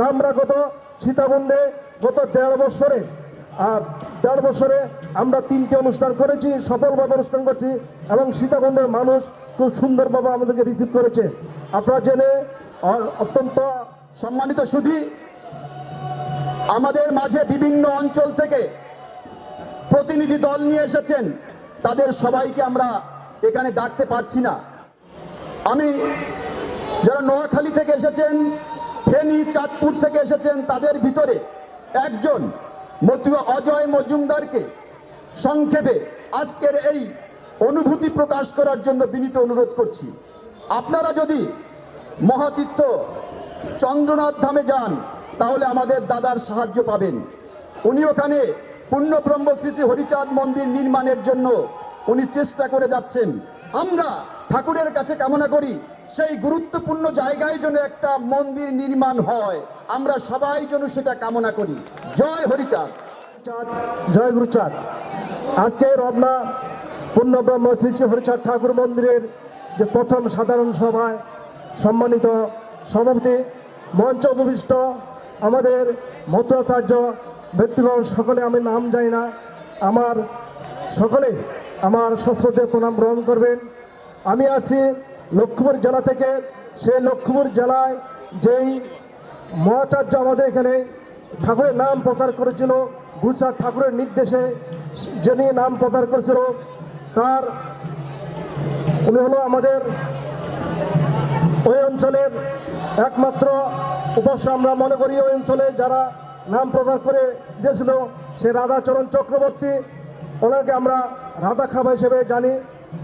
তা আমরা গত সীতাকুণ্ডে গত দেড় বছরে দেড় বছরে আমরা তিনটে অনুষ্ঠান করেছি, সফলভাবে অনুষ্ঠান করছি এবং সীতাকুণ্ডের মানুষ খুব সুন্দরভাবে আমাদেরকে রিসিভ করেছে। আপনারা জেনে অত্যন্ত সম্মানিত সুধী, আমাদের মাঝে বিভিন্ন অঞ্চল থেকে প্রতিনিধি দল নিয়ে এসেছেন। তাদের সবাইকে আমরা এখানে ডাকতে পারছি না। আমি যারা নোয়াখালী থেকে এসেছেন ফেনী, চাঁদপুর থেকে এসেছেন তাদের ভিতরে একজন মতুয়া অজয় মজুমদারকে সংক্ষেপে আজকের এই অনুভূতি প্রকাশ করার জন্য বিনীত অনুরোধ করছি। আপনারা যদি মহাতীর্থ চন্দ্রনাথ ধামে যান, তাহলে আমাদের দাদার সাহায্য পাবেন। উনি ওখানে পূর্ণ শ্রী হরিচাঁদ মন্দির নির্মাণের জন্য উনি চেষ্টা করে যাচ্ছেন। আমরা ঠাকুরের কাছে কামনা করি সেই গুরুত্বপূর্ণ জায়গায় যেন একটা মন্দির নির্মাণ হয়। আমরা সবাই যেন সেটা কামনা করি। জয় হরিচাঁদ। চাঁদ জয় গুরুচাঁদ। আজকে রমনা, পূর্ণব্রহ্ম শ্রী শ্রী হরিচাঁদ ঠাকুর মন্দিরের যে প্রথম সাধারণ সভায় সম্মানিত সভাপতি, মঞ্চ উপবিষ্ট আমাদের মতুয়াচার্য, ব্যক্তিগণ, সকলে আমি নাম জানি না, আমার সকলে, আমার সশ্রদ্ধে প্রণাম গ্রহণ করবেন। আমি আসছি লক্ষ্মীপুর জেলা থেকে, সে লক্ষ্মীপুর জেলায় যেই মহাচার্য আমাদের এখানে ঠাকুরের নাম প্রচার করেছিল, গুজরাট ঠাকুরের নির্দেশে যিনি নাম প্রচার করেছিল, তার উনি হলো আমাদের ওই অঞ্চলের একমাত্র উপাস্য। আমরা মনে করি ওই অঞ্চলে যারা নাম প্রচার করে দিয়েছিল, সে রাধাচরণ চক্রবর্তী। ওনাকে আমরা রাধা খাবা হিসেবে জানি।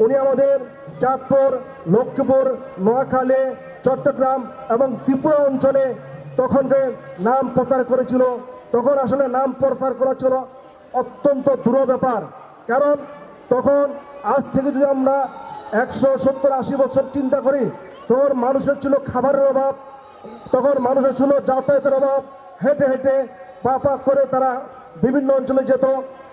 উনি আমাদের চাঁদপুর, লক্ষ্মীপুর, নোয়াখালী, চট্টগ্রাম এবং ত্রিপুরা অঞ্চলে তখন যে নাম প্রচার করেছিল। তখন আসলে নাম প্রচার করা ছিল অত্যন্ত দূর ব্যাপার। কারণ তখন আজ থেকে যদি আমরা একশো সত্তর আশি বছর চিন্তা করি, তখন মানুষের ছিল খাবারের অভাব, তখন মানুষের ছিল যাতায়াতের অভাব। হেঁটে হেঁটে পা পা করে তারা বিভিন্ন অঞ্চলে যেত।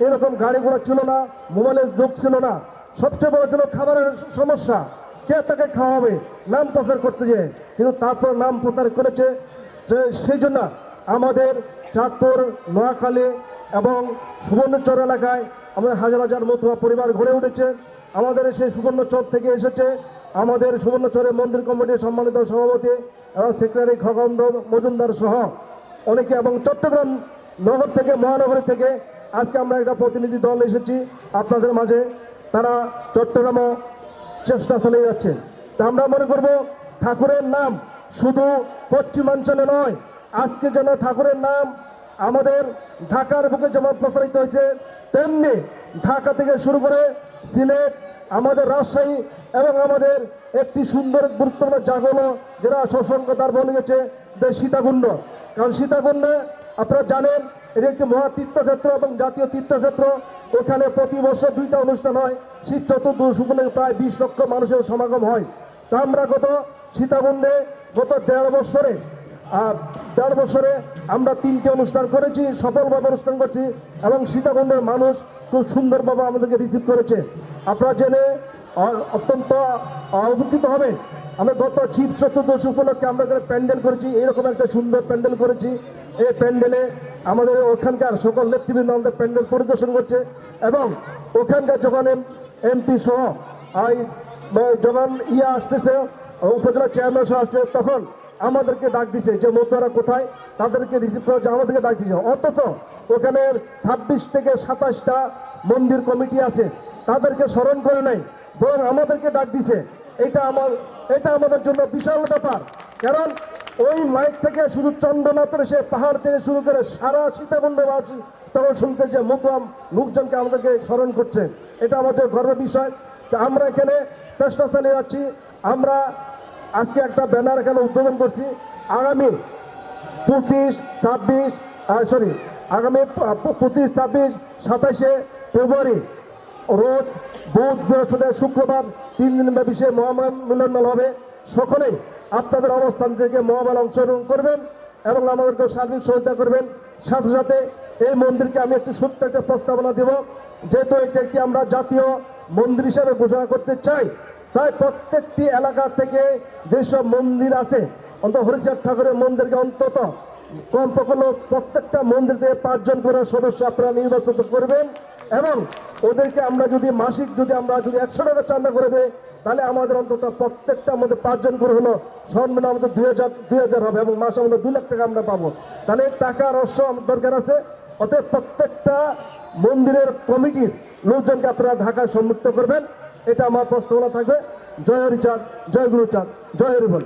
এরকম গাড়ি ঘোড়া ছিল না, মোবাইলের যুগ ছিল না। সবচেয়ে বড় ছিল খাবারের সমস্যা। কে তাকে খাওয়াবে? নাম প্রচার করতে যেয়ে কিন্তু তারপর নাম প্রচার করেছে যে সেই জন্য আমাদের চাঁদপুর, নোয়াখালী এবং সুবর্ণচর এলাকায় আমাদের হাজার হাজার মতুয়া পরিবার গড়ে উঠেছে। আমাদের সেই সুবর্ণচর থেকে এসেছে আমাদের সুবর্ণচরের মন্দির কমিটির সম্মানিত সভাপতি এবং সেক্রেটারি খগন্দ মজুমদার সহ অনেকে এবং চট্টগ্রাম নগর থেকে, মহানগরী থেকে আজকে আমরা একটা প্রতিনিধি দল এসেছি। আপনাদের মাঝে তারা চট্টগ্রামও চেষ্টা চালিয়ে যাচ্ছে। তা আমরা মনে করব ঠাকুরের নাম শুধু পশ্চিমাঞ্চলে নয়, আজকে যেন ঠাকুরের নাম আমাদের ঢাকার বুকে যেমন প্রসারিত হয়েছে, তেমনি ঢাকা থেকে শুরু করে সিলেট, আমাদের রাজশাহী এবং আমাদের একটি সুন্দর গুরুত্বপূর্ণ জায়গা হলো যেটা শশাঙ্ক তার বলে গেছে সীতাকুণ্ড। কারণ সীতাকুণ্ডে, আপনারা জানেন এটি একটি মহা তীর্থক্ষেত্র এবং জাতীয় তীর্থক্ষেত্র। ওখানে প্রতি বছর দুইটা অনুষ্ঠান হয়। শীত চতুর্দশ উপলক্ষে প্রায় বিশ লক্ষ মানুষের সমাগম হয়। তা আমরা গত সীতাকুণ্ডে গত দেড় বছরে দেড় বছরে আমরা তিনটে অনুষ্ঠান করেছি, সফলভাবে অনুষ্ঠান করছি এবং সীতাকুণ্ডের মানুষ খুব সুন্দরভাবে আমাদেরকে রিসিভ করেছে। আপনারা জেনে অত্যন্ত অভিজ্ঞিত হবে। আমরা গত চিফ চতুর্দশ উপলক্ষে আমরা এখানে প্যান্ডেল করেছি, এরকম একটা সুন্দর প্যান্ডেল করেছি। এই প্যান্ডেলে আমাদের ওখানকার সকল নেতৃবৃন্দ আমাদের প্যান্ডেল পরিদর্শন করছে এবং ওখানকার যখন এমপি সহ এই যখন ইয়ে আসতেছে, উপজেলা চেয়ারম্যান সহ আসছে, তখন আমাদেরকে ডাক দিছে যে, মতুয়ারা কোথায়? তাদেরকে রিসিভ জন্য আমাদেরকে ডাক দিছে। অথচ ওখানে ছাব্বিশ থেকে সাতাশটা মন্দির কমিটি আছে, তাদেরকে স্মরণ করে নাই, বরং আমাদেরকে ডাক দিছে। এটা আমার এটা আমাদের জন্য বিশাল ব্যাপার। কারণ ওই মাইক থেকে শুধু চন্দ্রনাথের সে পাহাড় থেকে শুরু করে সারা সীতাকুণ্ডবাসী তখন শুনতে যে মতুয়াম লোকজনকে আমাদেরকে স্মরণ করছে। এটা আমাদের গর্বের বিষয়। তো আমরা এখানে চেষ্টা চালিয়ে যাচ্ছি। আমরা আজকে একটা ব্যানার এখানে উদ্বোধন করছি। আগামী পঁচিশ, ছাব্বিশ সরি আগামী পঁচিশ, ছাব্বিশ, সাতাশে ফেব্রুয়ারি, রোজ বুধ বৃহস্পতিবার শুক্রবার, তিন দিন ব্যাপী সে মহামিলন হবে। সকলেই আপনাদের অবস্থান থেকে মহামেলা অংশগ্রহণ করবেন এবং আমাদেরকে সার্বিক সহায়তা করবেন। সাথে সাথে এই মন্দিরকে আমি একটু সত্য একটা প্রস্তাবনা দেব, যেহেতু এটি একটি আমরা জাতীয় মন্দির হিসাবে ঘোষণা করতে চাই। তাই প্রত্যেকটি এলাকা থেকে যেসব মন্দির আছে অন্তত হরিচাঁদ ঠাকুরের মন্দিরকে অন্তত কমপক্ষে প্রত্যেকটা মন্দির থেকে পাঁচজন করে সদস্য আপনারা নির্বাচিত করবেন এবং ওদেরকে আমরা যদি মাসিক যদি আমরা যদি একশো টাকা চান্দা করে দেই, তাহলে আমাদের অন্তত প্রত্যেকটা আমাদের পাঁচজন করে হলো সন্মান আমাদের দুই হাজার দুই হাজার হবে এবং মাসে আমাদের দুই লাখ টাকা আমরা পাবো। তাহলে টাকা রস্য আমার দরকার আছে। অতএব প্রত্যেকটা মন্দিরের কমিটির লোকজনকে আপনারা ঢাকায় সম্মুক্ত করবেন। এটা আমার প্রস্তাবনা থাকবে। জয় হরিচাঁদ, জয় গুরুচাঁদ, জয় হরিবল।